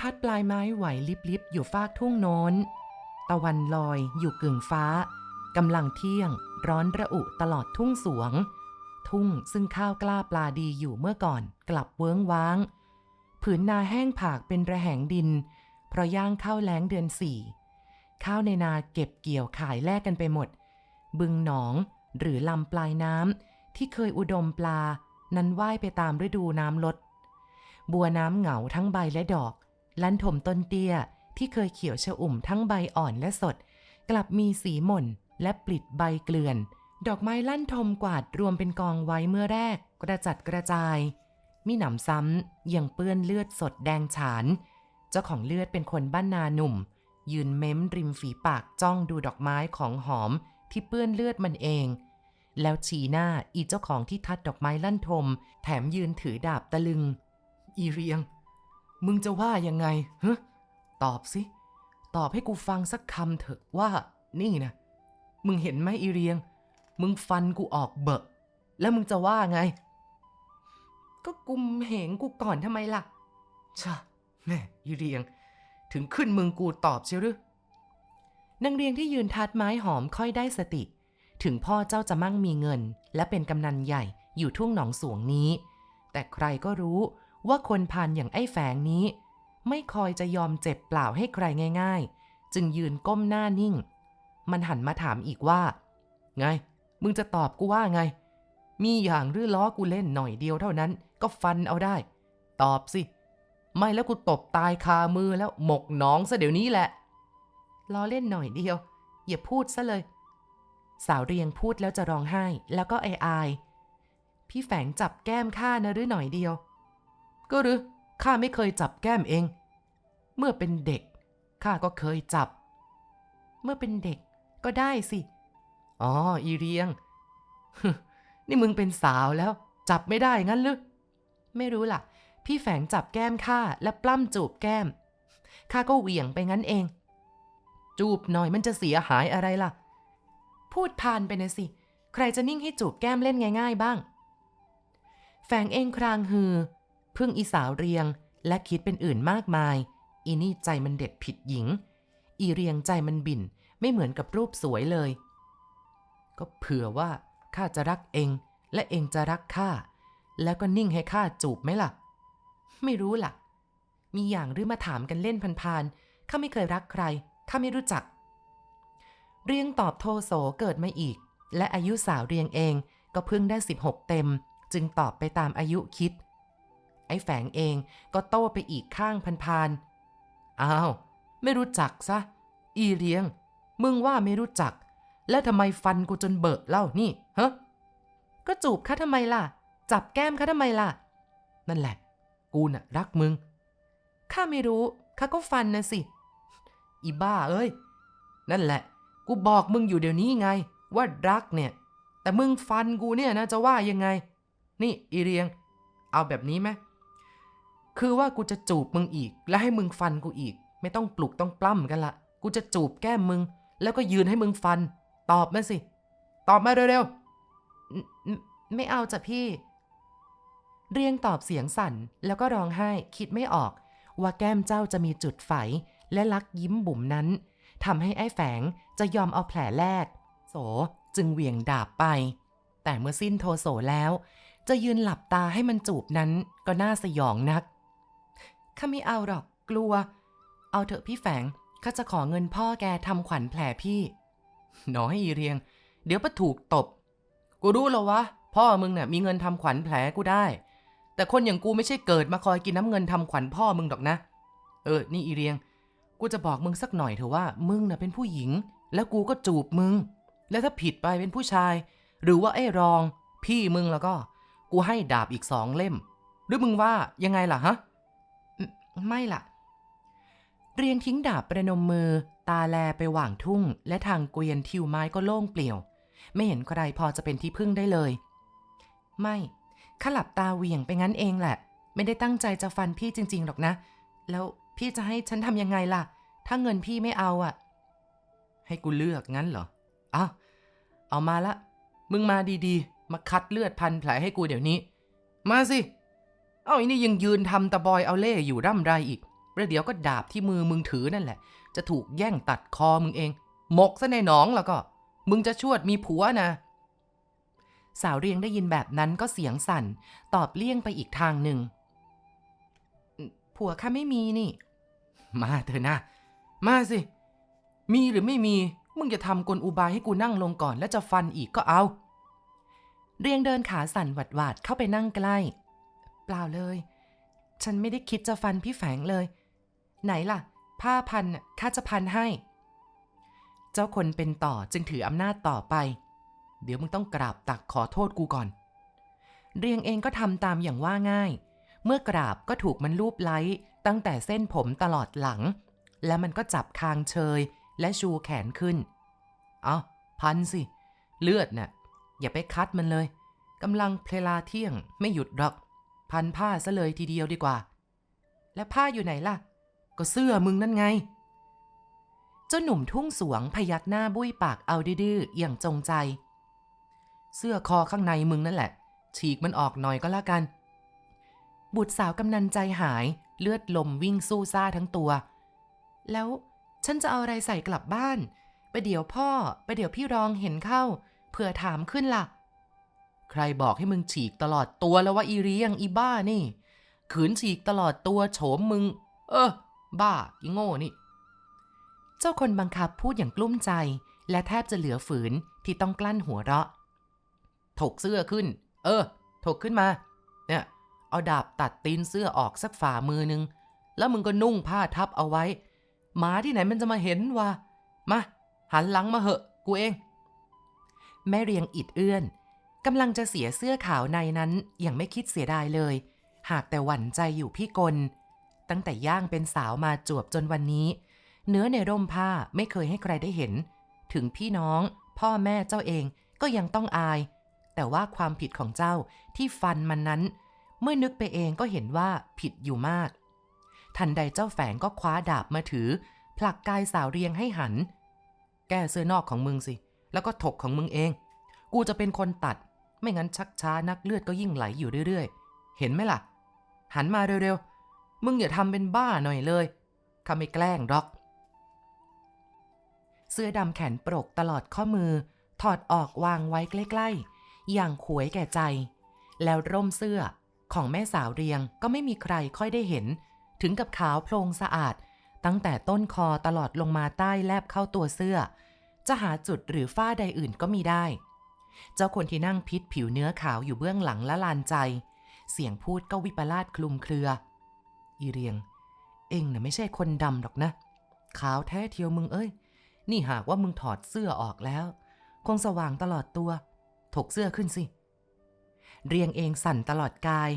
พัดปลายไม้ไหวลิบๆอยู่ฟากทุ่งโน้น ตะวันลอยอยู่กึ่งฟ้ากำลังเที่ยง ร้อนระอุตลอดทุ่งสวง ทุ่งซึ่งข้าวกล้าปลาดีอยู่เมื่อก่อนกลับเวิ้งว้าง ผืนนาแห้งผากเป็นระแหงดิน เพราะย่างข้าวแล้งเดือนสี่ ข้าวในนาเก็บเกี่ยวขายแลกกันไปหมด บึงหนองหรือลำปลายน้ำที่เคยอุดมปลา นั้นว่ายไปตามฤดูน้ำลด บัวน้ำเหงาทั้งใบและดอก ลันถมต้นเตี้ยที่เคยเขียวชอุ่มทั้งใบอ่อนและสด กลับมีสีหม่นและปลิดใบเกลื่อน ดอกไม้ลั่นทมกวาดรวมเป็นกองไว้เมื่อแรกกระจัดกระจาย มีหนำซ้ำยังเปื้อนเลือดสดแดงฉาน เจ้าของเลือดเป็นคนบ้านนาหนุ่ม ยืนเม้มริมฝีปากจ้องดูดอกไม้ของหอมที่เปื้อนเลือดมันเอง แล้วชี้หน้าอีเจ้าของที่ทัดดอกไม้ลั่นทม แถมยืนถือดาบตะลึง อีเรียง มึงจะว่ายังไงฮะตอบสิ ตอบให้กูฟังสักคำเถอะว่า นี่นะ มึงเห็นไหมอีเรียง มึงฟันกูออกเบอะ แล้วมึงจะว่าไง ก็กุมเหงกูก่อนทำไมล่ะชะแม่อีเรียง ถึงขึ้นมึงกูตอบเชียวหรือนางเรียงที่ยืนทัดไม้หอมค่อยได้สติ ถึงพ่อเจ้าจะมั่งมีเงิน และเป็นกำนันใหญ่อยู่ทุ่งหนองสวงนี้ แต่ใครก็รู้ ว่าคนพานอย่างไอ้แฝงนี้ ไม่คอยจะยอมเจ็บเปล่าให้ใครง่าย ๆ จึงยืนก้มหน้านิ่ง มันหันมาถามอีกว่า ไง มึงจะตอบกูว่าไง มีอย่างหรือล้อกูเล่นหน่อยเดียวเท่านั้น ก็ฟันเอาได้ ตอบสิ ไม่แล้วกูตบตายคามือแล้วหมกหน้องซะเดี๋ยวนี้แหละล้อเล่นหน่อยเดียวอย่าพูดซะเลย สาวเรียงพูดแล้วจะร้องไห้ แล้วก็ไออาย พี่แฝงจับแก้มข้านะหรือหน่อยเดียว ก็หรือข้าไม่เคยจับแก้มเอง เมื่อเป็นเด็กข้าก็เคยจับ เมื่อเป็นเด็กก็ได้สิ อ๋อ อีเรียง นี่มึงเป็นสาวแล้ว จับไม่ได้งั้นหรือ ไม่รู้ล่ะ พี่แฝงจับแก้มข้าและปล้ำจูบแก้ม ข้าก็เหวี่ยงไปงั้นเอง จูบหน่อยมันจะเสียหายอะไรล่ะ พูดพานไปนะสิ ใครจะนิ่งให้จูบแก้มเล่นง่าย ๆ บ้าง แฝงเองครางฮือ พึ่งอีสาวเรียงและคิดเป็นอื่นมากมาย อีนี่ใจมันเด็ดผิดหญิง อีเรียงใจมันบิ่น ไม่เหมือนกับรูปสวยเลย ก็เผื่อว่าข้าจะรักเอง และเองจะรักข้า แล้วก็นิ่งให้ข้าจูบไหมล่ะ ไม่รู้ล่ะ มีอย่างหรือมาถามกันเล่นพันๆข้าไม่เคยรักใครข้าไม่รู้จัก เรียงตอบโทโสเกิดมาอีก และอายุสาวเรียงเองก็เพิ่งได้ 16 เต็ม จึงตอบไปตามอายุคิด ไอ้แฝงเองก็โต้ไปอีกข้างพันๆอ้าวไม่รู้จักซะ อีเลียง มึงว่าไม่รู้จัก แล้วทำไมฟันกูจนเบิกเล่านี่ฮะก็จูบข้าทำไมล่ะ จับแก้มข้าทำไมล่ะ นั่นแหละ กูน่ะรักมึงข้าไม่รู้ข้าก็ฟันนะสิ อีบ้าเอ้ย นั่นแหละ กูบอกมึงอยู่เดี๋ยวนี้ไง ว่ารักเนี่ย แต่มึงฟันกูเนี่ยนะจะว่ายังไง นี่อีเรียง เอาแบบนี้ไหม คือว่ากูจะจูบมึงอีก และให้มึงฟันกูอีก ไม่ต้องปลุกต้องปล้ำกันละ กูจะจูบแก้มมึง แล้วก็ยืนให้มึงฟัน ตอบมาสิ ตอบมาเร็วๆ ไม่เอาจ้ะพี่ เรียงตอบเสียงสั่น แล้วก็ร้องไห้ คิดไม่ออก ว่าแก้มเจ้าจะมีจุดไฝ และลักยิ้มบุ๋มนั้นทำให้ไอ้แฝงจะยอมเอาแผลแรก โสจึงเหวี่ยงดาบไป แต่เมื่อสิ้นโทโสแล้ว จะยืนหลับตาให้มันจูบนั้นก็น่าสยองนัก ข้าไม่เอาหรอก กลัว เอาเถอะพี่แฝงข้าจะขอเงินพ่อแกทำขวัญแผลพี่ น้อยอีเรียง เดี๋ยวปะถูกตบ กูรู้แล้ววะ พ่อมึงเนี่ยมีเงินทำขวัญแผลกูได้ แต่คนอย่างกูไม่ใช่เกิดมาคอยกินน้ำเงินทำขวัญพ่อมึงดอกนะ เออ นี่อีเรียง กูจะบอกมึงสักหน่อยเถอะว่า มึงน่ะเป็นผู้หญิง แล้วกูก็จูบมึง แล้วถ้าผิดไปเป็นผู้ชาย หรือว่าไอ้รอง พี่มึงแล้วก็ กูให้ดาบอีกสองเล่ม หรือมึงว่ายังไงล่ะฮะ ไม่ล่ะเรียงทิ้งดาบประนมมือ ตาแลไปหว่างทุ่ง และทางเกวียนทิวไม้ก็โล่งเปลี่ยว ไม่เห็นใครพอจะเป็นที่พึ่งได้เลย ไม่ข้าหลับตาเหวี่ยงไปงั้นเองแหละ ไม่ได้ตั้งใจจะฟันพี่จริง ๆ หรอกนะ แล้วพี่จะให้ฉันทำยังไงล่ะ ถ้าเงินพี่ไม่เอาอะ ให้กูเลือกงั้นเหรออ้าเอามาละ มึงมาดีๆ มาคัดเลือดพันแผลให้กูเดี๋ยวนี้ มาสิ เอาอีนี่ยังยืนทำตะบอยเอาเล่อยู่ร่ำไรอีกประเดี๋ยวก็ดาบที่มือมึงถือนั่นแหละ จะถูกแย่งตัดคอมึงเอง หมกซะในหนองแล้วก็ มึงจะชวดมีผัวนะ สาวเรียงได้ยินแบบนั้นก็เสียงสั่น ตอบเลี่ยงไปอีกทางหนึ่ง ผัวข้าไม่มีนี่ มาเถอะนะ มาสิ มีหรือไม่มี มึงจะทำกลอุบายให้กูนั่งลงก่อนแล้วจะฟันอีกก็เอา เรียงเดินขาสั่นหวัดหวาดๆเข้าไปนั่งใกล้ ปล่าเลย ฉันไม่ได้คิดจะฟันพี่แฝงเลย ไหนล่ะ ผ้าพันน่ะข้าจะพันให้ เจ้าคนเป็นต่อจึงถืออำนาจต่อไป เดี๋ยวมึงต้องกราบตักขอโทษกูก่อน เรียงเองก็ทำตามอย่างว่าง่าย เมื่อกราบก็ถูกมันลูบไล้ตั้งแต่เส้นผมตลอดหลัง และมันก็จับคางเชยและชูแขนขึ้น เอาพันสิ เลือดน่ะอย่าไปคัดมันเลยกำลังเพลาเที่ยงไม่หยุดหรอก พันผ้าซะเลยทีเดียวดีกว่า แล้วผ้าอยู่ไหนล่ะ ก็เสื้อมึงนั่นไง เจ้าหนุ่มทุ่งสวงพยักหน้าบุ้ยปากเอาดื้อๆอย่างจงใจ เสื้อคอข้างในมึงนั่นแหละ ฉีกมันออกหน่อยก็แล้วกัน บุตรสาวกำนันใจหายเลือดลมวิ่งสู้ซ่าทั้งตัว แล้วฉันจะเอาอะไรใส่กลับบ้าน ไปเดี๋ยวพ่อ ไปเดี๋ยวพี่รองเห็นเข้า เผื่อถามขึ้นล่ะ ใครบอกให้มึงฉีกตลอดตัวแล้วว่าอีเรียงอีบ้านี่ ขืนฉีกตลอดตัวโฉมมึง เออ บ้าอีโง่นี่ เจ้าคนบังคับพูดอย่างกลุ้มใจ และแทบจะเหลือฝืนที่ต้องกลั้นหัวเราะ ถกเสื้อขึ้น เออ ถกขึ้นมา เนี่ย เอาดาบตัดตีนเสื้อออกสักฝ่ามือนึง แล้วมึงก็นุ่งผ้าทับเอาไว้ หมาที่ไหนมันจะมาเห็นวะ มา หันหลังมาเหอะ กูเอง แม่เรียงอิดเอื้อน กำลังจะเสียเสื้อขาวในนั้นยังไม่คิดเสียดายเลย หากแต่หวั่นใจอยู่พี่กล ตั้งแต่ย่างเป็นสาวมาจวบจนวันนี้ เนื้อในร่มผ้าไม่เคยให้ใครได้เห็น ถึงพี่น้อง พ่อแม่เจ้าเองก็ยังต้องอาย แต่ว่าความผิดของเจ้าที่ฟันมันนั้น เมื่อนึกไปเองก็เห็นว่าผิดอยู่มาก ทันใดเจ้าแฝงก็คว้าดาบมาถือ ผลักกายสาวเรียงให้หัน แก้เสื้อนอกของมึงสิ แล้วก็ถกของมึงเอง กูจะเป็นคนตัด ไม่งั้นชักช้านักเลือดก็ยิ่งไหลอยู่เรื่อยๆ เห็นไหมล่ะ หันมาเร็วๆ มึงอย่าทำเป็นบ้าหน่อยเลยข้าไม่แกล้งหรอก เสื้อดำแขนปรกตลอดข้อมือ ถอดออกวางไว้ใกล้ๆ อย่างขวยแก่ใจ แล้วร่มเสื้อของแม่สาวเรียงก็ไม่มีใครค่อยได้เห็น ถึงกับขาวโพลงสะอาด ตั้งแต่ต้นคอตลอดลงมาใต้แลบเข้าตัวเสื้อ จะหาจุดหรือฝ้าใดอื่นก็มีได้ เจ้าคนที่นั่งพิษผิวเนื้อขาวอยู่เบื้องหลังละลานใจ เสียงพูดก็วิปลาสคลุมเครือ อีเรียง เองน่ะไม่ใช่คนดำหรอกนะ ขาวแท้เทียวมึงเอ้ย นี่หากว่ามึงถอดเสื้อออกแล้ว คงสว่างตลอดตัว ถกเสื้อขึ้นสิ เรียงเองสั่นตลอดกาย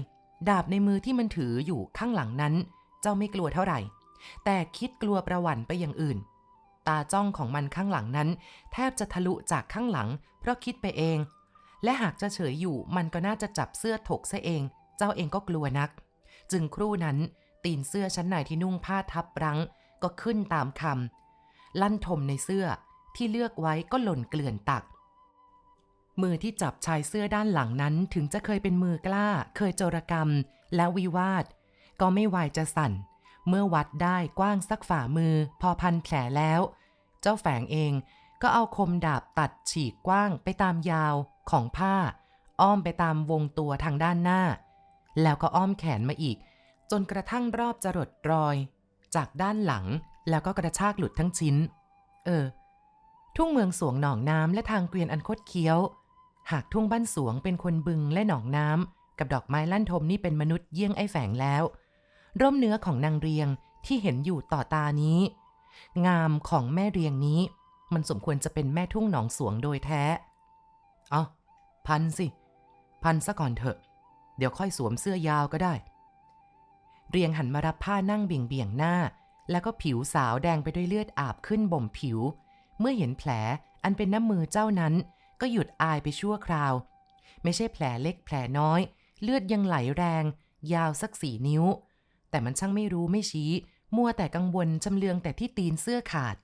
ดาบในมือที่มันถืออยู่ข้างหลังนั้น เจ้าไม่กลัวเท่าไหร่ แต่คิดกลัวประวันไปอย่างอื่น ตาจ้องของมันข้างหลังนั้น แทบจะทะลุจากข้างหลัง เพราะคิดไปเอง และหากจะเฉยอยู่มันก็น่าจะจับเสื้อถกซะเอง เจ้าเองก็กลัวนัก จึงครู่นั้น ตีนเสื้อชั้นในที่นุ่งผ้าทับรั้ง ก็ขึ้นตามคำลั่นทมในเสื้อที่เลือกไว้ก็หล่นเกลื่อนตัก มือที่จับชายเสื้อด้านหลังนั้นถึงจะเคยเป็นมือกล้า เคยโจรกรรม และวิวาท ก็ไม่วายจะสั่น เมื่อวัดได้กว้างสักฝ่ามือพอพันแผลแล้ว เจ้าแฝงเองก็เอาคมดาบตัดฉีกกว้างไปตามยาวของผ้า อ้อมไปตามวงตัวทางด้านหน้า แล้วก็อ้อมแขนมาอีก จนกระทั่งรอบจรดรอย จากด้านหลังแล้วก็กระชากหลุดทั้งชิ้น เออ ทุ่งเมืองสวงหนองน้ำและทางเกวียนอันคดเคี้ยว หากทุ่งบ้านสวงเป็นคนบึงและหนองน้ำกับดอกไม้ลั่นทมนี่เป็นมนุษย์เยี่ยงไอ้แฝงแล้ว ร่มเนื้อของนางเรียงที่เห็นอยู่ต่อตานี้ งามของแม่เรียงนี้ มันสมควรจะเป็นแม่ทุ่งหนองสวงโดยแท้เอพันสิ พันซะก่อนเถอะ เดี๋ยวค่อยสวมเสื้อยาวก็ได้ เรียงหันมารับผ้านั่งเบี่ยงเบี่ยงหน้า แล้วก็ผิวสาวแดงไปด้วยเลือดอาบขึ้นบ่มผิว เมื่อเห็นแผลอันเป็นน้ำมือเจ้านั้น ก็หยุดอายไปชั่วคราว ไม่ใช่แผลเล็กแผลน้อย เลือดยังไหลแรง ยาวสักสี่นิ้ว แต่มันช่างไม่รู้ไม่ชี้ มัวแต่กังวลจำเลืองแต่ที่ตีนเสื้อขาด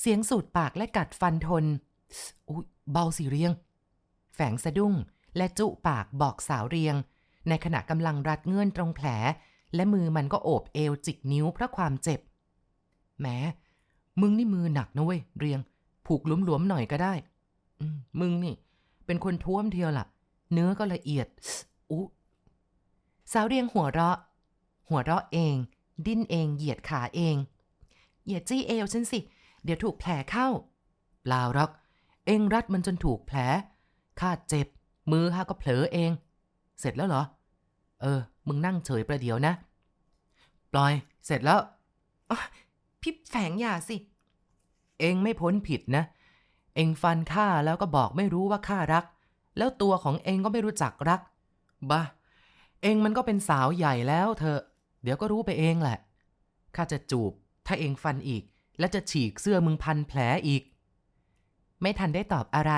เสียงสูดปากและกัดฟันทน อุ๊ยเบาสิเรียง แฝงสะดุ้งและจุปากบอกสาวเรียง ในขณะกำลังรัดเงื่อนตรงแผล และมือมันก็โอบเอวจิกนิ้วเพราะความเจ็บ แหม มึงนี่มือหนักนะเว้ยเรียง ผูกหลวมๆหน่อยก็ได้ มึงนี่ เป็นคนท้วมเทียวล่ะ เนื้อก็ละเอียด อุ๊สาวเรียงหัวเราะ หัวเราะเอง ดิ้นเอง เหยียดขาเองอย่าจี้เอวฉันสิ เดี๋ยวถูกแผลเข้า เปล่าหรอก เองรัดมันจนถูกแผลข้าเจ็บ มือข้าก็เผลอเอง เสร็จแล้วเหรอ เออ มึงนั่งเฉยประเดี๋ยวนะ ปล่อย เสร็จแล้วพี่แฝงอย่าสิ เองไม่พ้นผิดนะ เองฟันข้าแล้วก็บอกไม่รู้ว่าข้ารัก แล้วตัวของเองก็ไม่รู้จักรัก บ้าเองมันก็เป็นสาวใหญ่แล้วเธอ เดี๋ยวก็รู้ไปเองแหละ ข้าจะจูบ ถ้าเองฟันอีก และจะฉีกเสื้อมึงพันแผลอีก ไม่ทันได้ตอบอะไร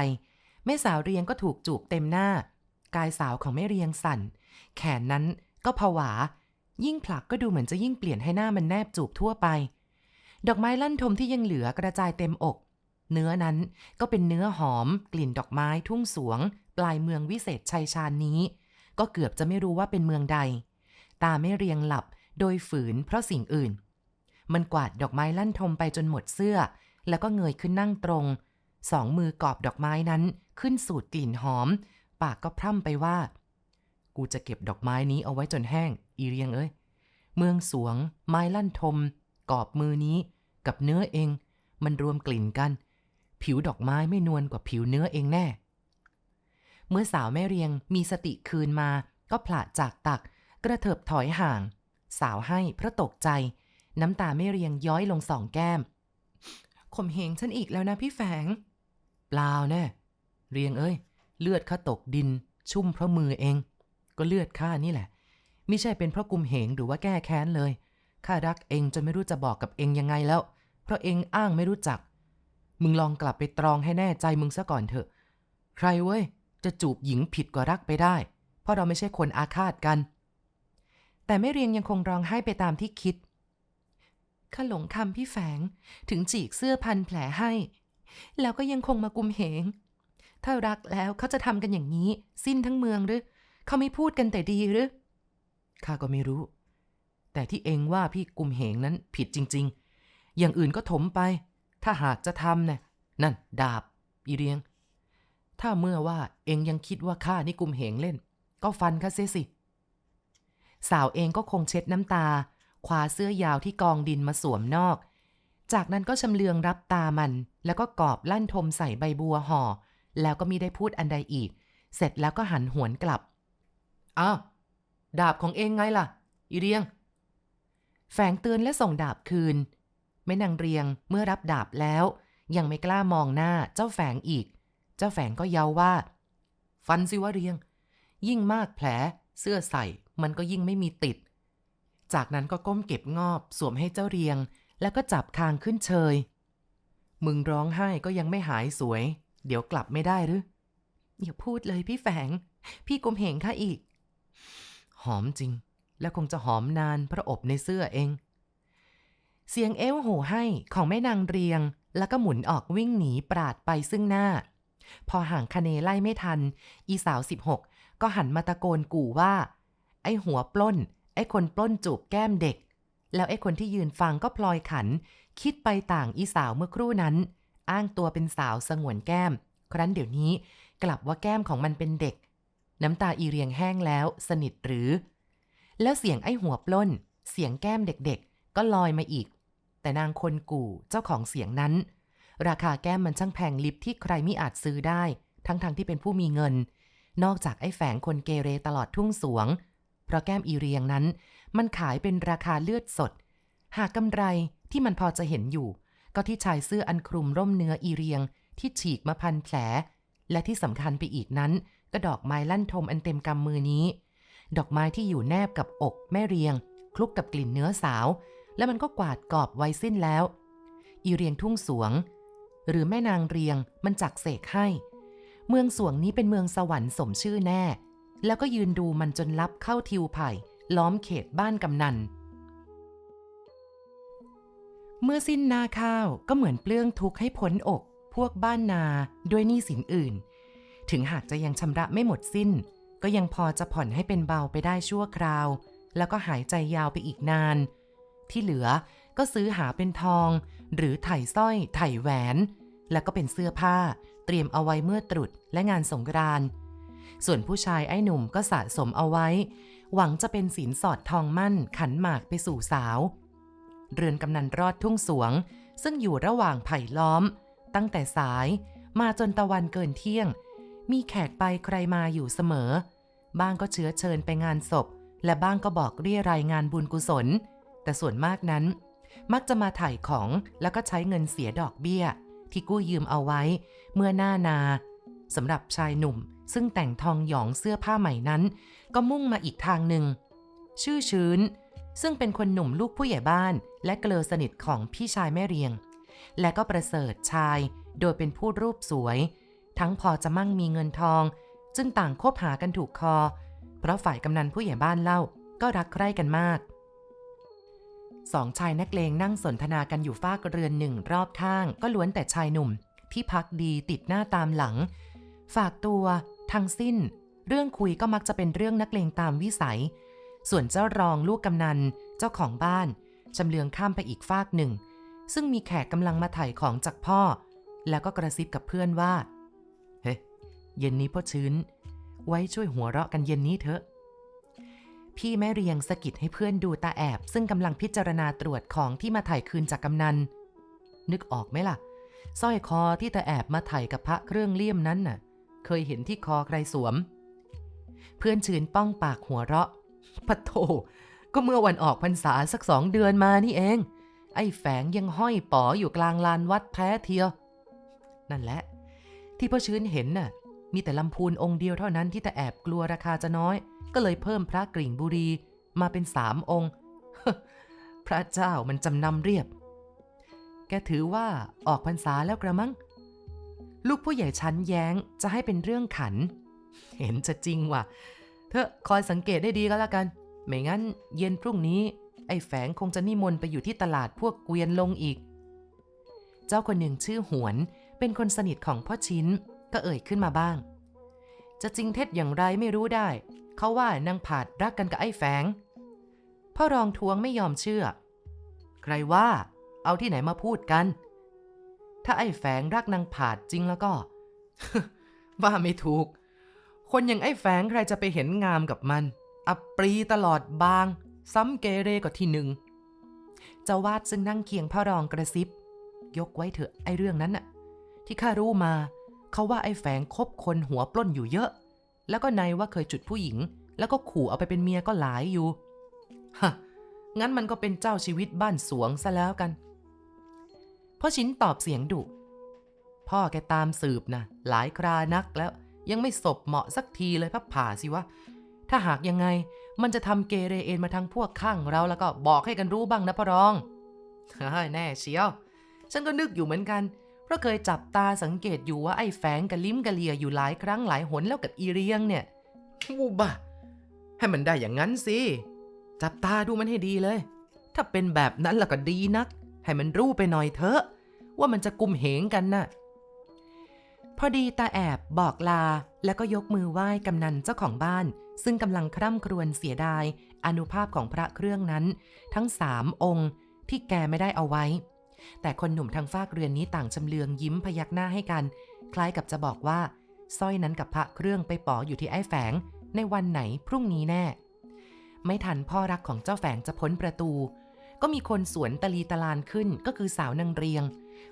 แม่สาวเรียงก็ถูกจูบเต็มหน้า กายสาวของแม่เรียงสั่น แขนนั้นก็ผวา ยิ่งผลักก็ดูเหมือนจะยิ่งเปลี่ยนให้หน้ามันแนบจูบทั่วไป ดอกไม้ลั่นทมที่ยังเหลือกระจายเต็มอก เนื้อนั้นก็เป็นเนื้อหอม กลิ่นดอกไม้ทุ่งสวง ปลายเมืองวิเศษชัยชาญนี้ ก็เกือบจะไม่รู้ว่าเป็นเมืองใด ตาไม่เรียงหลับ โดยฝืนเพราะสิ่งอื่น มันกวาดดอกไม้ลั่นทมไปจนหมดเสื้อ แล้วก็เงยขึ้นนั่งตรง สองมือกอบดอกไม้นั้นขึ้นสูดกลิ่นหอม ปากก็พร่ำไปว่า กูจะเก็บดอกไม้นี้เอาไว้จนแห้ง อีเรียงเอ้ย เมืองสวง ไม้ลั่นทม กอบมือนี้ กับเนื้อเอง มันรวมกลิ่นกัน ผิวดอกไม้ไม่นวลกว่าผิวเนื้อเองแน่ เมื่อสาวแม่เรียงมีสติคืนมาก็ผละจากตักกระเถิบถอยห่าง สาวให้เพราะตกใจ น้ำตาไม่เรียงย้อยลงสองแก้มข่มเหงฉันอีกแล้วนะพี่แฝง เปล่าแน่เรียงเอ้ย เลือดข้าตกดิน ชุ่มเพราะมือเอง ก็เลือดข้านี่แหละไม่ใช่เป็นเพราะกุมเหงหรือว่าแก้แค้นเลยข้ารักเองจนไม่รู้จะบอกกับเองยังไงแล้ว เพราะเองอ้างไม่รู้จัก มึงลองกลับไปตรองให้แน่ใจมึงซะก่อนเถอะ ใครเว้ย จะจูบหญิงผิดกว่ารักไปได้ เพราะเราไม่ใช่คนอาฆาตกัน แต่ไม่เรียงยังคงร้องไห้ไปตามที่คิดข้าหลงคำพี่แฝงถึงจีกเสื้อพันแผลให้ แล้วก็ยังคงมากุมเหง ถ้ารักแล้วเขาจะทำกันอย่างนี้ สิ้นทั้งเมืองหรือเขาไม่พูดกันแต่ดีหรือข้าก็ไม่รู้ แต่ที่เองว่าพี่กุมเหงนั้นผิดจริง ๆ อย่างอื่นก็ถมไป ถ้าหากจะทำนะ่ะนั่น ดาบ อีเรียง ถ้าเมื่อว่าเองยังคิดว่าข้านี่กุมเหงเล่น ก็ฟันข้าเสียสิ สาวเองก็คงเช็ดน้ำตาคว้าเสื้อยาวที่กองดินมาสวมนอก จากนั้นก็ชำเลืองรับตามัน แล้วก็กอบลั่นทมใส่ใบบัวห่อ แล้วก็มิได้พูดอันใดอีก เสร็จแล้วก็หันหวนกลับอ้าวดาบของเองไงล่ะ อีเรียง แฝงเตือนและส่งดาบคืนแม่นางเรียงเมื่อรับดาบแล้ว ยังไม่กล้ามองหน้าเจ้าแฝงอีก เจ้าแฝงก็เย้าว่า ฟันสิวะเรียง ยิ่งมากแผลเสื้อใส่ มันก็ยิ่งไม่มีติด จากนั้นก็ก้มเก็บงอบสวมให้เจ้าเรียง แล้วก็จับคางขึ้นเชย มึงร้องไห้ก็ยังไม่หายสวย เดี๋ยวกลับไม่ได้หรืออย่าพูดเลยพี่แฝง พี่กุมเหงข้าอีก หอมจริง แล้วคงจะหอมนานเพราะอบในเสื้อเอง เสียงเอวโหให้ของแม่นางเรียง แล้วก็หมุนออกวิ่งหนีปราดไปซึ่งหน้า พอห่างคเนไล่ไม่ทัน อีสาวสิบหกก็หันมาตะโกนกู่ว่า ไอ้หัวปล้น ไอ้คนปล้นจูบแก้มเด็ก แล้วไอ้คนที่ยืนฟังก็พลอยขัน คิดไปต่างอีสาวเมื่อครู่นั้น อ้างตัวเป็นสาวสงวนแก้ม ครั้นเดี๋ยวนี้กลับว่าแก้มของมันเป็นเด็ก น้ำตาอีเรียงแห้งแล้ว สนิทหรือ แล้วเสียงไอ้หัวปล้น เสียงแก้มเด็กๆ ก็ลอยมาอีก แต่นางคนกู่เจ้าของเสียงนั้น ราคาแก้มมันช่างแพงลิบที่ใครไม่อาจซื้อได้ ทั้งๆทที่เป็นผู้มีเงิน นอกจากไอ้แฝงคนเกเรตลอดทุ่งสวง เพราะแก้มอีเรียงนั้น มันขายเป็นราคาเลือดสด หากกำไรที่มันพอจะเห็นอยู่ ก็ที่ชายเสื้ออันคลุมร่มเนื้ออีเรียง ที่ฉีกมาพันแผล และที่สำคัญไปอีกนั้น ก็ดอกไม้ลั่นทมอันเต็มกำมือนี้ ดอกไม้ที่อยู่แนบกับอกแม่เรียง คลุกกับกลิ่นเนื้อสาว แล้วมันก็กวาดกอบไว้สิ้นแล้ว อีเรียงทุ่งสวง หรือแม่นางเรียงมันจักเสกให้ เมืองสวงนี้เป็นเมืองสวรรค์สมชื่อแน่ แล้วก็ยืนดูมันจนลับเข้าทิวไผ่ ล้อมเขตบ้านกำนัน เมื่อสิ้นนาข้าวก็เหมือนเปลื้องทุกข์ให้พ้นอก พวกบ้านนาด้วยหนี้สินอื่น ถึงหากจะยังชำระไม่หมดสิ้น ก็ยังพอจะผ่อนให้เป็นเบาไปได้ชั่วคราว แล้วก็หายใจยาวไปอีกนาน ที่เหลือก็ซื้อหาเป็นทอง หรือไถ่สร้อยไถ่แหวน แล้วก็เป็นเสื้อผ้า เตรียมเอาไว้เมื่อตรุษและงานสงกรานต์ ส่วนผู้ชายไอ้หนุ่มก็สะสมเอาไว้ หวังจะเป็นสินสอดทองมั่นขันหมากไปสู่สาว เรือนกำนันรอดทุ่งสวง ซึ่งอยู่ระหว่างไผ่ล้อม ตั้งแต่สายมาจนตะวันเกินเที่ยง มีแขกไปใครมาอยู่เสมอ บ้างก็เชื้อเชิญไปงานศพ และบ้างก็บอกเรียรายงานบุญกุศล แต่ส่วนมากนั้น มักจะมาถ่ายของแล้วก็ใช้เงินเสียดอกเบี้ย ที่กู้ยืมเอาไว้ เมื่อหน้านาสำหรับชายหนุ่ม ซึ่งแต่งทองหยองเสื้อผ้าใหม่นั้น ก็มุ่งมาอีกทางหนึ่ง ชื่อชื้น ซึ่งเป็นคนหนุ่มลูกผู้ใหญ่บ้าน และเกลอสนิทของพี่ชายแม่เรียง และก็ประเสริฐชาย โดยเป็นผู้รูปสวย ทั้งพอจะมั่งมีเงินทอง จึงต่างคบหากันถูกคอ เพราะฝ่ายกำนันผู้ใหญ่บ้านเล่าก็รักใคร่กันมากสองชายนักเลงนั่งสนทนากันอยู่ฟากเรือนหนึ่งรอบข้าง ก็ล้วนแต่ชายหนุ่ม ที่พักดีติดหน้าตามหลัง ฝากตัว ทั้งสิ้น เรื่องคุยก็มักจะเป็นเรื่องนักเลงตามวิสัย ส่วนเจ้ารองลูกกำนัน เจ้าของบ้านชำเลืองข้ามไปอีกฟากหนึ่ง ซึ่งมีแขกกำลังมาถ่ายของจากพ่อ แล้วก็กระซิบกับเพื่อนว่า เฮ้ยเย็นนี้พ่อชื้น ไว้ช่วยหัวเราะกันเย็นนี้เถอะ พี่แม่เรียงสะกิดให้เพื่อนดูตาแอบ ซึ่งกำลังพิจารณาตรวจของที่มาถ่ายคืนจากกำนัน นึกออกไหมล่ะสร้อยคอที่ตาแอบมาถ่ายกับพระเครื่องเลี่ยมนั้นน่ะ เคยเห็นที่คอใครสวม เพื่อนชื่นป้องปากหัวเราะปะโถก็เมื่อวันออกพรรษาสักสองเดือนมานี่เอง ไอ้แฝงยังห้อยป๋ออยู่กลางลานวัดแท้เทียว นั่นแหละ ที่พ่อชื้นเห็นน่ะ มีแต่ลำพูนองค์เดียวเท่านั้นที่แต่แอบกลัวราคาจะน้อย ก็เลยเพิ่มพระกริ่งบุรีมาเป็นสามองค์ พระเจ้ามันจำนำเรียบ แกถือว่าออกพรรษาแล้วกระมัง ลูกผู้ใหญ่ชั้นแย้งจะให้เป็นเรื่องขัน เห็นจะจริงว่ะ เธอคอยสังเกตได้ดีก็แล้วกัน ไม่งั้นเย็นพรุ่งนี้ ไอ้แฝงคงจะนิมนต์ไปอยู่ที่ตลาดพวกเกวียนลงอีก เจ้าคนหนึ่งชื่อหวน เป็นคนสนิทของพ่อชิ้น ก็เอ่ยขึ้นมาบ้าง จะจริงเท็จอย่างไรไม่รู้ได้ เขาว่านางผาดรักกันกับไอ้แฝง พ่อรองทวงไม่ยอมเชื่อ ใครว่า เอาที่ไหนมาพูดกัน ถ้าไอ้แฝงรักนางผาดจริงแล้วก็ ว่าไม่ถูก คนอย่างไอ้แฝงใครจะไปเห็นงามกับมัน อับปรีตลอดบาง ซ้ำเกเรกว่าที่หนึ่งเจ้าวาดซึ่งนั่งเคียงพ่อรองกระซิบ ยกไว้เถอะไอ้เรื่องนั้นน่ะ ที่ข้ารู้มา เขาว่าไอ้แฝงคบคนหัวปล้นอยู่เยอะ แล้วก็ในว่าเคยจุดผู้หญิง แล้วก็ขู่เอาไปเป็นเมียก็หลายอยู่ฮะงั้นมันก็เป็นเจ้าชีวิตบ้านสวงซะแล้วกัน พ่อชินตอบเสียงดุ พ่อแกตามสืบนะหลายครานักแล้วยังไม่ศพเหมาะสักทีเลยพับผ่าสิวะ ถ้าหากยังไงมันจะทำเกเรเอนมาทางพวกข้างเราแล้วก็บอกให้กันรู้บ้างนะพ่อรองแน่เชียว ฉันก็นึกอยู่เหมือนกัน เพราะเคยจับตาสังเกตอยู่ว่าไอ้แฝงกับลิ้มกะเลียอยู่หลายครั้งหลายหนแล้วกับอีเรียงเนี่ยอูบ้าให้มันได้อย่างนั้นสิ จับตาดูมันให้ดีเลย ถ้าเป็นแบบนั้นล่ะก็ดีนัก ให้มันรู้ไปหน่อยเถอะ ว่ามันจะกุมเหงกันน่ะ พอดีตาแอบบอกลาแล้วก็ยกมือไหว้กำนันเจ้าของบ้าน ซึ่งกำลังคร่ำครวญเสียดายอนุภาพของพระเครื่องนั้น ทั้งสามองค์ที่แกไม่ได้เอาไว้ แต่คนหนุ่มทางฟากเรือนนี้ต่างชำเลืองยิ้มพยักหน้าให้กัน คล้ายกับจะบอกว่าสร้อยนั้นกับพระเครื่องไปป๋ออยู่ที่ไอ้แฝง ในวันไหนพรุ่งนี้แน่ ไม่ทันพ่อรักของเจ้าแฝงจะพ้นประตู ก็มีคนสวนตะลีตะลานขึ้นก็คือสาวนางเรียง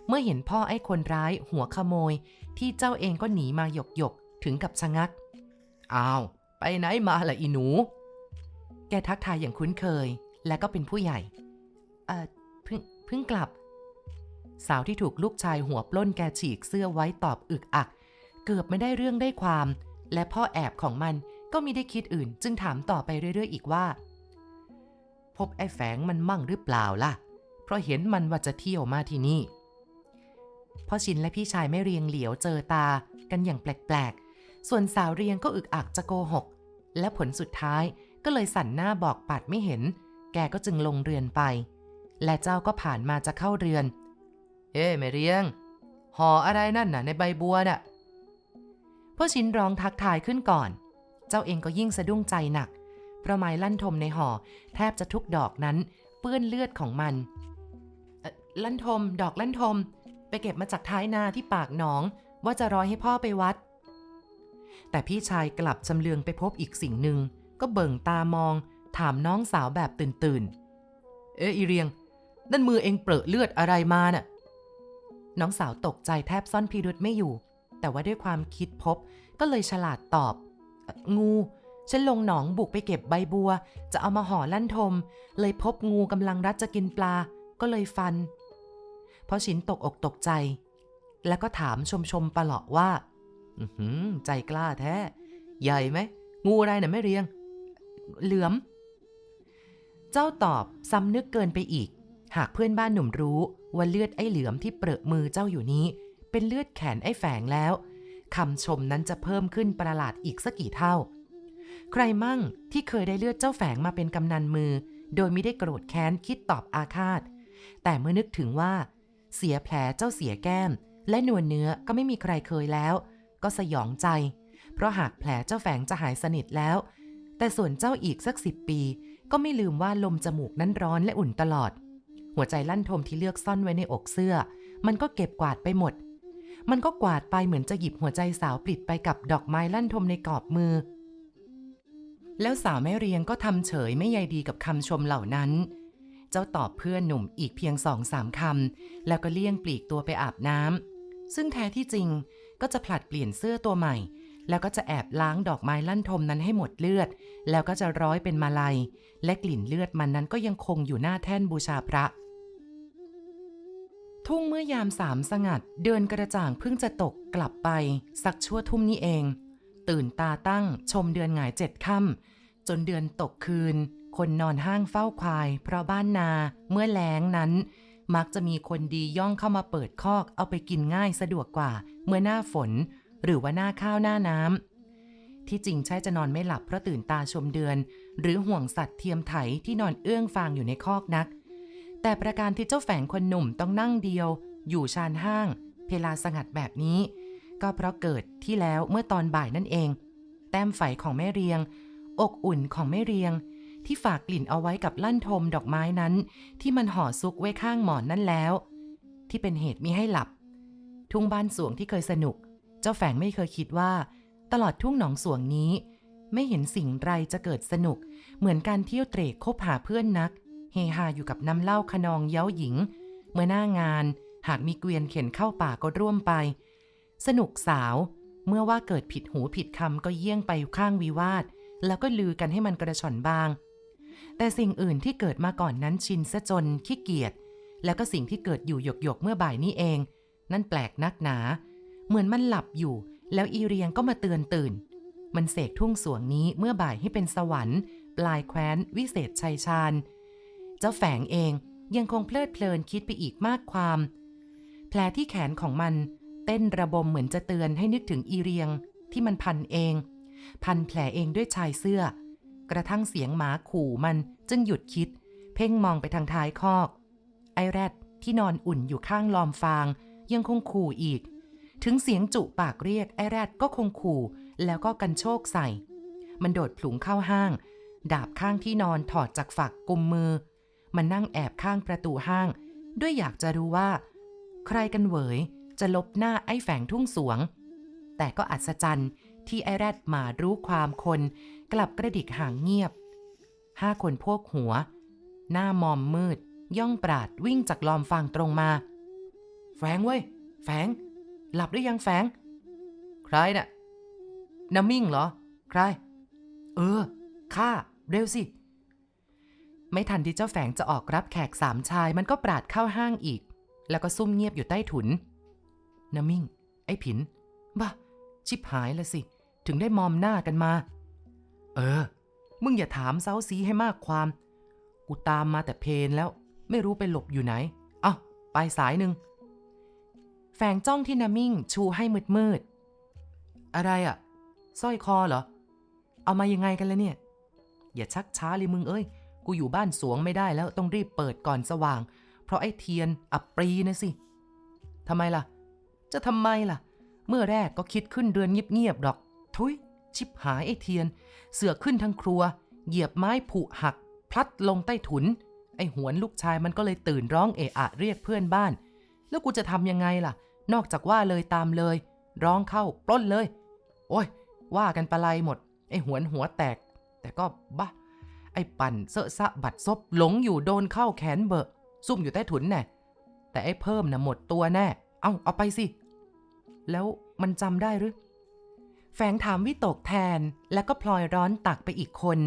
เมื่อเห็นพ่อไอ้คนร้ายหัวขโมย ที่เจ้าเองก็หนีมาหยกหยกถึงกับชะงัก อ้าว ไปไหนมาล่ะอีหนู แกทักทายอย่างคุ้นเคย และก็เป็นผู้ใหญ่ เอ่อเพิ่งเพิ่งกลับ สาวที่ถูกลูกชายหัวปล้นแกฉีกเสื้อไว้ตอบอึกอัก เกือบไม่ได้เรื่องได้ความ และพ่อแอบของมันก็มีได้คิดอื่น จึงถามต่อไปเรื่อย ๆ อีกว่า พบไอ้แฝงมันมั่งหรือเปล่าล่ะ เพราะเห็นมันว่าจะเที่ยวมาที่นี่ พ่อชินและพี่ชายไม่เรียงเหลียวเจอตากันอย่างแปลกๆ ส่วนสาวเรียงก็อึกอักจะโกหก และผลสุดท้ายก็เลยสั่นหน้าบอกปัดไม่เห็น แกก็จึงลงเรือนไป และเจ้าก็ผ่านมาจะเข้าเรือน เอ้ไม่เรียง ห่ออะไรนั่นน่ะในใบบัวน่ะพ่อชินร้องทักทายขึ้นก่อน เจ้าเองก็ยิ่งสะดุ้งใจหนัก เพราะไม้ลั่นทมในห่อแทบจะทุกดอกนั้น เปื้อนเลือดของมัน ลั่นทม ดอกลั่นทม ไปเก็บมาจากท้ายนาที่ปากหนอง ว่าจะรอให้พ่อไปวัด แต่พี่ชายกลับจำเลืองไปพบอีกสิ่งหนึ่ง ก็เบิ่งตามอง ถามน้องสาวแบบตื่นตื่นเอ๊ะอีเรียง นั่นมือเองเปรอะเลือดอะไรมาน่ะ น้องสาวตกใจแทบซ่อนพิรุษไม่อยู่ แต่ว่าด้วยความคิดพบก็เลยฉลาดตอบ งูฉันลงหนองบุกไปเก็บใบบัว จะเอามาห่อลั่นทม เลยพบงูกำลังรัดจะกินปลา ก็เลยฟัน เพราะชินตกอกตกใจ แล้วก็ถามชมชมปะเหลาะว่าอือหือใจกล้าแท้ ใหญ่ไหม งูอะไรน่ะแม่เรียง เหลือม เจ้าตอบซ้ำนึกเกินไปอีก หากเพื่อนบ้านหนุ่มรู้ว่าเลือดไอ้เหลือมที่เปรอะมือเจ้าอยู่นี้ เป็นเลือดแขนไอ้แฝงแล้วคำชมนั้นจะเพิ่มขึ้นประหลาดอีกสักกี่เท่า ใครมั่งที่เคยได้เลือดเจ้าแฝงมาเป็นกำนันมือ โดยไม่ได้โกรธแค้นคิดตอบอาฆาต แต่เมื่อนึกถึงว่า เสียแผลเจ้าเสียแก้ม และนวลเนื้อก็ไม่มีใครเคยแล้ว ก็สยองใจ เพราะหากแผลเจ้าแฝงจะหายสนิทแล้ว แต่ส่วนเจ้าอีกสักสิบปี ก็ไม่ลืมว่าลมจมูกนั้นร้อนและอุ่นตลอด หัวใจลั่นทมที่เลือกซ่อนไว้ในอกเสื้อ มันก็เก็บกวาดไปหมด มันก็กวาดไปเหมือนจะหยิบหัวใจสาวปลิดไปกับดอกไม้ลั่นทมในกรอบมือ แล้วสาวแม่เรียงก็ทำเฉยไม่ใยดีกับคำชมเหล่านั้น เจ้าตอบเพื่อนหนุ่มอีกเพียงสองสามคำ แล้วก็เลี่ยงปลีกตัวไปอาบน้ำ ซึ่งแท้ที่จริงก็จะผลัดเปลี่ยนเสื้อตัวใหม่ แล้วก็จะแอบล้างดอกไม้ลั่นทมนั้นให้หมดเลือด แล้วก็จะร้อยเป็นมาลัย และกลิ่นเลือดมันนั้นก็ยังคงอยู่หน้าแท่นบูชาพระ ทุ่งเมื่อยามสามสงัด เดินกระจ่างเพิ่งจะตกกลับไป สักชั่วทุ่มนี้เอง ตื่นตาตั้งชมเดือนหงายเจ็ดค่ำจนเดือนตกคืน คนนอนห้างเฝ้าควาย เพราะบ้านนาเมื่อแล้งนั้น มักจะมีคนดีย่องเข้ามาเปิดคอกเอาไปกินง่ายสะดวกกว่า เมื่อหน้าฝน หรือว่าหน้าข้าวหน้าน้ำที่จริงใช่จะนอนไม่หลับเพราะตื่นตาชมเดือน หรือห่วงสัตว์เทียมไถที่นอนเอื้องฟางอยู่ในคอกนัก แต่ประการที่เจ้าแฝงคนหนุ่มต้องนั่งเดียว อยู่ชานห้าง เพลาสงัดแบบนี้ ก็เพราะเกิดที่แล้วเมื่อตอนบ่ายนั่นเอง แต้มไฝของแม่เรียง อกอุ่นของแม่เรียง ที่ฝากกลิ่นเอาไว้กับลั่นทมดอกไม้นั้น ที่มันห่อซุกไว้ข้างหมอนนั่นแล้ว ที่เป็นเหตุมิให้หลับ ทุ่งบ้านสวงที่เคยสนุก เจ้าแฝงไม่เคยคิดว่า ตลอดทุ่งหนองสวงนี้ ไม่เห็นสิ่งไรจะเกิดสนุก เหมือนการเที่ยวเตรคบหาเพื่อนนัก เฮฮาอยู่กับน้ำเหล้าขนองเย้าหญิง เมื่อหน้างาน หากมีเกวียนเข็นเข้าป่าก็ร่วมไป สนุกสาวเมื่อว่าเกิดผิดหูผิดคำก็เยี่ยงไปข้างวิวาท แล้วก็ลือกันให้มันกระชอนบาง แต่สิ่งอื่นที่เกิดมาก่อนนั้นชินซะจนขี้เกียจแล้วก็สิ่งที่เกิดอยู่หยกหยกเมื่อบ่ายนี้เอง นั่นแปลกนักหนา เหมือนมันหลับอยู่ แล้วอีเรียงก็มาเตือนตื่น มันเสกทุ่งสวงนี้เมื่อบ่ายให้เป็นสวรรค์ ปลายแคว้น วิเศษชัยชาญ เจ้าแฝงเองยังคงเพลิดเพลินคิดไปอีกมากความ แผลที่แขนของมัน เต้นระบมเหมือนจะเตือนให้นึกถึงอีเรียงที่มันพันเอง พันแผลเองด้วยชายเสื้อ กระทั่งเสียงหมาขู่มันจึงหยุดคิด เพ่งมองไปทางท้ายคอก ไอแรดที่นอนอุ่นอยู่ข้างลอมฟาง ยังคงขู่อีก ถึงเสียงจุปากเรียกไอแรดก็คงขู่ แล้วก็กันโชคใส่ มันโดดผลุงเข้าห้าง ดาบข้างที่นอนถอดจากฝักกุมมือ มันนั่งแอบข้างประตูห้าง ด้วยอยากจะรู้ว่า ใครกันเหวยจะลบหน้าไอ้แฝงทุ่งสวง แต่ก็อัศจรรย์ที่ไอแรดมารู้ความคน กลับกระดิกห่างเงียบห้าคนพวกหัว หน้ามอมมืด ย่องปราดวิ่งจากลอมฟางตรงมา แฝงเว้ย แฝง หลับหรือยังแฝง ใครน่ะน้ำมิ่งเหรอ ใคร เออ ข้า เร็วสิ ไม่ทันที่เจ้าแฝงจะออกรับแขกสามชาย มันก็ปราดเข้าห้างอีก แล้วก็ซุ่มเงียบอยู่ใต้ถุน น้ำมิ่ง ไอ้ผิน บ้า ชิบหายละสิ ถึงได้มอมหน้ากันมา เออ มึงอย่าถามเซาซีให้มากความ กูตามมาแต่เพนแล้ว ไม่รู้ไปหลบอยู่ไหน เอ้า ไปสายหนึ่ง แฝงจ้องที่นามิ่งชูให้มืดมืด อะไรอะ่ะสร้อยคอเหรอ เอามายังไงกันละเนี่ย อย่าชักช้าเลยมึงเอ้ย กูอยู่บ้านสวงไม่ได้แล้วต้องรีบเปิดก่อนสว่าง เพราะไอ้เทียนอับปรีนะสิทำไมล่ะ จะทำไมล่ะ เมื่อแรกก็คิดขึ้นเดือนเงียบๆดอก ทุย ชิบหายไอ้เทียน เสือขึ้นทั้งครัว เหยียบไม้ผุหัก พลัดลงใต้ถุน ไอ้หวนลูกชายมันก็เลยตื่นร้องเอะอะเรียกเพื่อนบ้าน แล้วกูจะทำยังไงล่ะ นอกจากว่าเลยตามเลย ร้องเข้าปล้นเลย โอ้ย ว่ากันปะไลหมด ไอ้หวนหัวแตก แต่ก็บ้าไอ้ปั่นเสอะสะบัดซบหลงอยู่โดนเข้าแขนเบอะซุ่มอยู่ใต้ถุนแน่แต่ไอ้เพิ่มนะ่ะหมดตัวแน่ เอาเอาไปสิ แล้วมันจำได้หรือ แฝงถามวิตกแทนแล้วก็พลอยร้อนตักไปอีกคน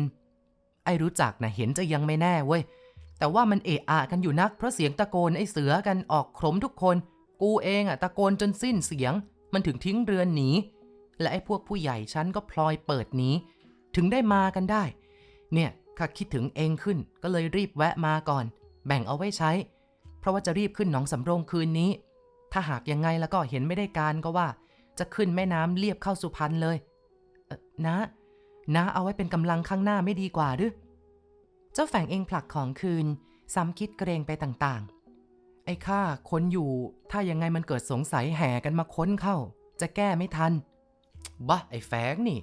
ไอ้รู้จักนะเห็นจะยังไม่แน่เว้ย แต่ว่ามันเอะอะกันอยู่นักเพราะเสียงตะโกนไอ้เสือกันออกขมทุกคน กูเองอะตะโกนจนสิ้นเสียง มันถึงทิ้งเรือนหนี และไอ้พวกผู้ใหญ่ฉันก็พลอยเปิดหนีถึงได้มากันได้ เนี่ยข้าคิดถึงเองขึ้นก็เลยรีบแวะมาก่อน แบ่งเอาไว้ใช้ เพราะว่าจะรีบขึ้นหนองสำโรงคืนนี้ ถ้าหากยังไงแล้วก็เห็นไม่ได้การก็ว่า จะขึ้นแม่น้ำเลียบเข้าสุพรรณเลยนะนะเอาไว้เป็นกำลังข้างหน้าไม่ดีกว่าหรือ เจ้าแฝงเองผลักของคืน ซ้ำคิดเกรงไปต่างๆ ไอ้ข้าค้นอยู่ ถ้ายังไงมันเกิดสงสัยแห่กันมาค้นเข้า จะแก้ไม่ทันบ้าไอ้แฝงนี่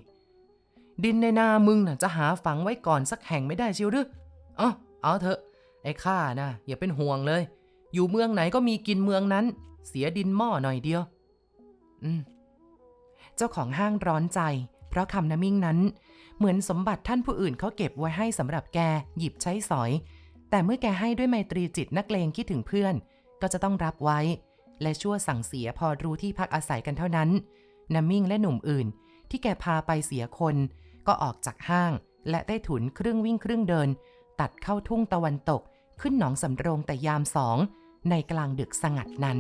ดินในนามึงน่ะจะหาฝังไว้ก่อนสักแห่งไม่ได้เชียวหรือเอ้าเอาเถอะ ไอ้ข้านะอย่าเป็นห่วงเลย อยู่เมืองไหนก็มีกินเมืองนั้น เสียดินหม้อหน่อยเดียว อืม เจ้าของห้างร้อนใจ เพราะคำน้ำมิ่งนั้น เหมือนสมบัติท่านผู้อื่นเขาเก็บไว้ให้สำหรับแกหยิบใช้สอย แต่เมื่อแกให้ด้วยไมตรีจิตนักเลงคิดถึงเพื่อน ก็จะต้องรับไว้ และชั่วสั่งเสียพอรู้ที่พักอาศัยกันเท่านั้นน้ำมิ่งและหนุ่มอื่น ที่แกพาไปเสียคน ก็ออกจากห้าง และได้ถุนครึ่งวิ่งครึ่งเดิน ตัดเข้าทุ่งตะวันตก ขึ้นหนองสำโรงแต่ยามสองในกลางดึกสงัดนั้น